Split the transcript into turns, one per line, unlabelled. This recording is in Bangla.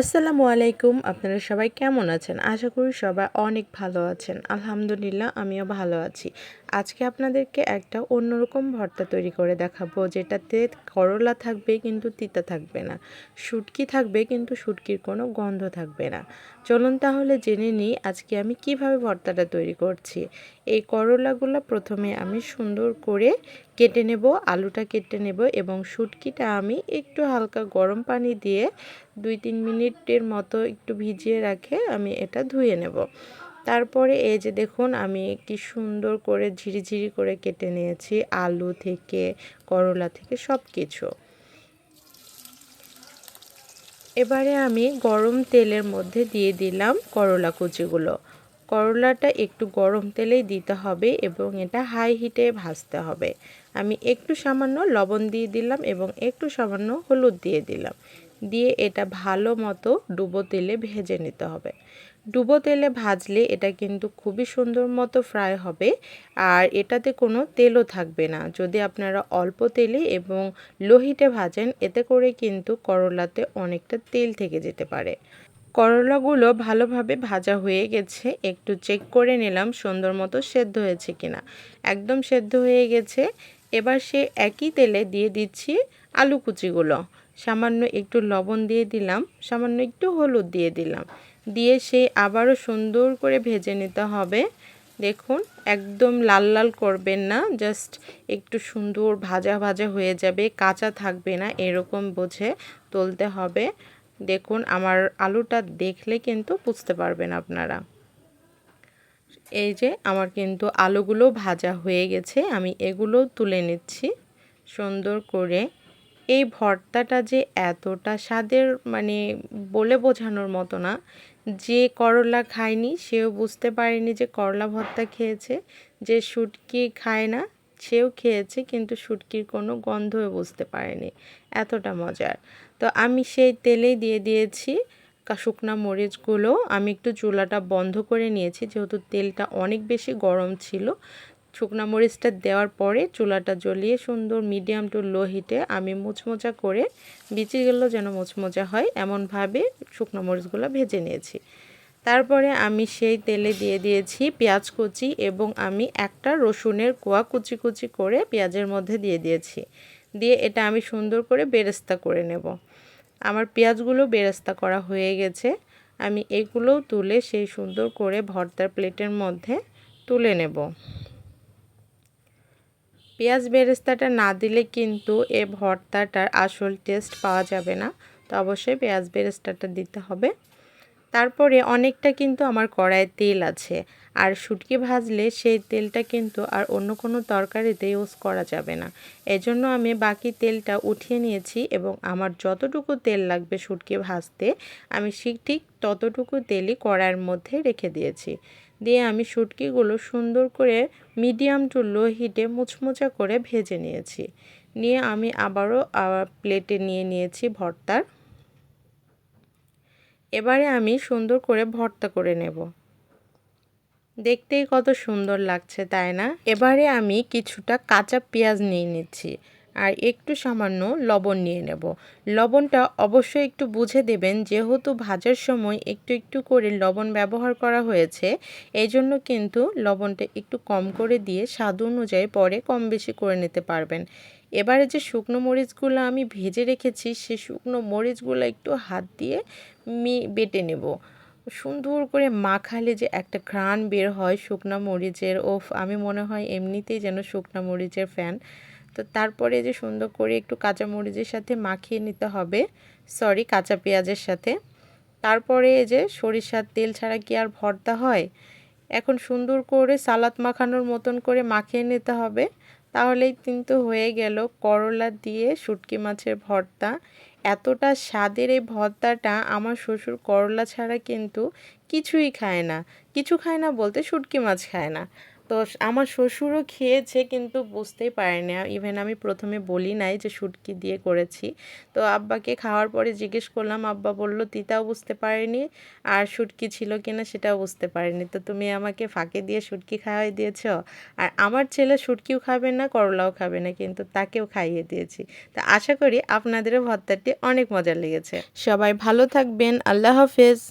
আসসালামু আলাইকুম, আপনারা সবাই কেমন আছেন? আশা করি সবাই অনেক ভালো আছেন। আলহামদুলিল্লাহ, আমিও ভালো আছি। আজকে আপনাদেরকে একটা অন্যরকম ভর্তা তৈরি করে দেখাবো, যেটাতে করলা থাকবে কিন্তু তিতা থাকবে না। শুটকি থাকবে কিন্তু শুটকির কোনো গন্ধ থাকবে না। চলুন তাহলে জেনে নিই আজকে আমি কীভাবে ভর্তাটা তৈরি করছি। এই করলাগুলো প্রথমে আমি সুন্দর করে কেটে নেব, আলুটা কেটে নেব এবং শুটকিটা আমি একটু হালকা গরম পানি দিয়ে দুই তিন মিনিটের মতো একটু ভিজিয়ে রাখে আমি এটা ধুয়ে নেব। তারপরে এই যে দেখুন, আমি কি সুন্দর করে ঝিরিঝিরি করে কেটে নিয়েছি আলু থেকে, করলা থেকে সব কিছু এবারে আমি গরম তেলের মধ্যে দিয়ে দিলাম করলা কুচিগুলো। করলাটা একটু গরম তেলেই দিতে হবে এবং এটা হাই হিটে ভাজতে হবে। আমি একটু সামান্য লবণ দিয়ে দিলাম এবং একটু সামান্য হলুদ দিয়ে দিলাম। দিয়ে এটা ভালো মতো ডুবো তেলে ভেজে নিতে হবে। ডুবো তেলে ভাজলে এটা কিন্তু খুবই সুন্দর মতো ফ্রাই হবে। আর এটাতে কোনো তেলও থাকবে না। যদি আপনারা অল্প তেলে এবং লোহিটে ভাজেন, এতে করে কিন্তু করলাতে অনেকটা তেল থেকে যেতে পারে। করলাগুলো ভালোভাবে ভাজা হয়ে গেছে। একটু চেক করে নিলাম সুন্দর মতো সেদ্ধ হয়েছে কিনা। একদম সেদ্ধ হয়ে গেছে। এবার সে একই তেলে দিয়ে দিচ্ছি আলু কুচিগুলো। সামান্য একটু লবণ দিয়ে দিলাম, সামান্য একটু হলুদ দিয়ে দিলাম। দিয়ে সে আবারও সুন্দর করে ভেজে নিতে হবে। দেখুন, একদম লাল লাল করবেন না, জাস্ট একটু সুন্দর ভাজা ভাজা হয়ে যাবে, কাঁচা থাকবে না, এরকম বোঝে তুলতে হবে। দেখুন, আমার আলুটা দেখলে কিন্তু বুঝতে পারবেন আপনারা। এই যে আমার কিন্তু আলুগুলো ভাজা হয়ে গেছে, আমি এগুলো তুলে নিচ্ছি সুন্দর করে। এই ভর্তাটা যে এতটা স্বাদের মানে বলে বোঝানোর মতো না যে করলা খায়নি, সেও বুঝতে পারেনি যে করলা ভর্তা খেয়েছে, যে শুটকি খায় না, সেও খেয়েছে, কিন্তু শুটকির কোনো গন্ধও বুঝতে পারেনি। এতটা মজার। তো আমি সেই তেলেই দিয়ে দিয়েছি শুকনা মরিচগুলো। আমি একটু চুলাটা বন্ধ করে নিয়েছি, যেহেতু তেলটা অনেক বেশি গরম ছিল। শুকনা মরিচটা দেওয়ার পরে চুলাটা জ্বলিয়ে সুন্দর মিডিয়াম টু লো হিটে আমি মুচমোচা করে বিচিগুলো যেন মুচমোচা হয়, এমনভাবে শুকনো মরিচগুলো ভেজে নিয়েছি। তারপরে আমি সেই তেলে দিয়ে দিয়েছি পেঁয়াজ কুচি এবং আমি একটা রসুনের কোয়া কুচি কুচি করে পেঁয়াজের মধ্যে দিয়ে দিয়েছি। দিয়ে এটা আমি সুন্দর করে বেরেস্তা করে নেব। আমার পেঁয়াজগুলো বেরেস্তা করা হয়ে গেছে। আমি এগুলোও তুলে সেই সুন্দর করে ভর্তার প্লেটের মধ্যে তুলে নেব। পেঁয়াজ বেরেস্তাটা না দিলে কিন্তু এ ভর্তাটার আসল টেস্ট পাওয়া যাবে না। তো অবশ্যই পেঁয়াজ বেরেস্তাটা দিতে হবে। তারপরে অনেকটা কিন্তু আমার কড়াইয়ে তেল আছে। আর শুটকি ভাজলে সেই তেলটা কিন্তু আর অন্য কোনো তরকারিতে ইউজ করা যাবে না। এজন্য আমি বাকি তেলটা উঠিয়ে নিয়েছি এবং আমার যতটুকু তেল লাগবে শুটকি ভাজতে, আমি ঠিক ঠিক ততটুকু তেলই কড়াইয়ের মধ্যে রেখে দিয়েছি। দিয়ে আমি শুটকিগুলো সুন্দর করে মিডিয়াম টু লো হিটে মুচমুচা করে ভেজে নিয়েছি। নিয়ে আমি আবারও প্লেটে নিয়ে নিয়েছি ভর্তার। এবারে আমি সুন্দর করে ভর্তা করে নেব। দেখতেই কত সুন্দর লাগছে, তাই না? এবারে আমি কিছুটা কাঁচা পেঁয়াজ নিয়ে নিচ্ছি। আর একটু সামান্য লবণ নিয়ে নেব। লবণটা অবশ্যই একটু বুঝে দেবেন, যেহেতু ভাজার সময় একটু একটু করে লবণ ব্যবহার করা হয়েছে এই জন্য কিন্তু লবণটা একটু কম করে দিয়ে স্বাদ অনুযায়ী পরে কম বেশি করে নিতে পারবেন। এবারে যে শুকনো মরিচগুলো আমি ভেজে রেখেছি সে শুকনো মরিচগুলো একটু হাত দিয়ে মি, বেটে নেব। সুন্দর করে মাখালে যে একটা ঘ্রাণ বের হয় শুকনা মরিচের ওফ, আমি মনে হয় এমনিতেই যেন শুকনা মরিচের ফ্যান। তো তারপরে যে সুন্দর করে একটু কাঁচা মরিচের সাথে মাখিয়ে নিতে হবে। সরি কাঁচা পেঁয়াজের সাথে। তারপরে এই যে সরিষার তেল ছাড়া কি আর ভর্তা হয়? এখন সুন্দর করে সালাদ মাখানোর মতন করে মাখিয়ে নিতে হবে। তাহলেই কিন্তু হয়ে গেল করলা দিয়ে শুটকি মাছের ভর্তা। এতটা স্বাদের এই ভর্তাটা আমার শ্বশুর করলা ছাড়া কিন্তু কিছুই খায় না। কিছু খায় না বলতে শুটকি মাছ খায় না। তো আমার শ্বশুরও খেয়েছে কিন্তু বুঝতেই পারেনি ইভেন আমি প্রথমে বলি নাই যে শুটকি দিয়ে করেছি। তো আব্বাকে খাওয়ার পরে জিজ্ঞেস করলাম, আব্বা বলল, তিতাও বুঝতে পারেনি আর শুটকি ছিল কিনা সেটাও বুঝতে পারেনি। তো তুমি আমাকে ফাঁকে দিয়ে শুটকি খাওয়াই দিয়েছ। আর আমার ছেলে শুটকিও খাবে না, করলাও খাবে না, কিন্তু তাকেও খাইয়ে দিয়েছি। তো আশা করি আপনাদেরও ভর্তাটি অনেক মজা লেগেছে। সবাই ভালো থাকবেন। আল্লাহ হাফেজ।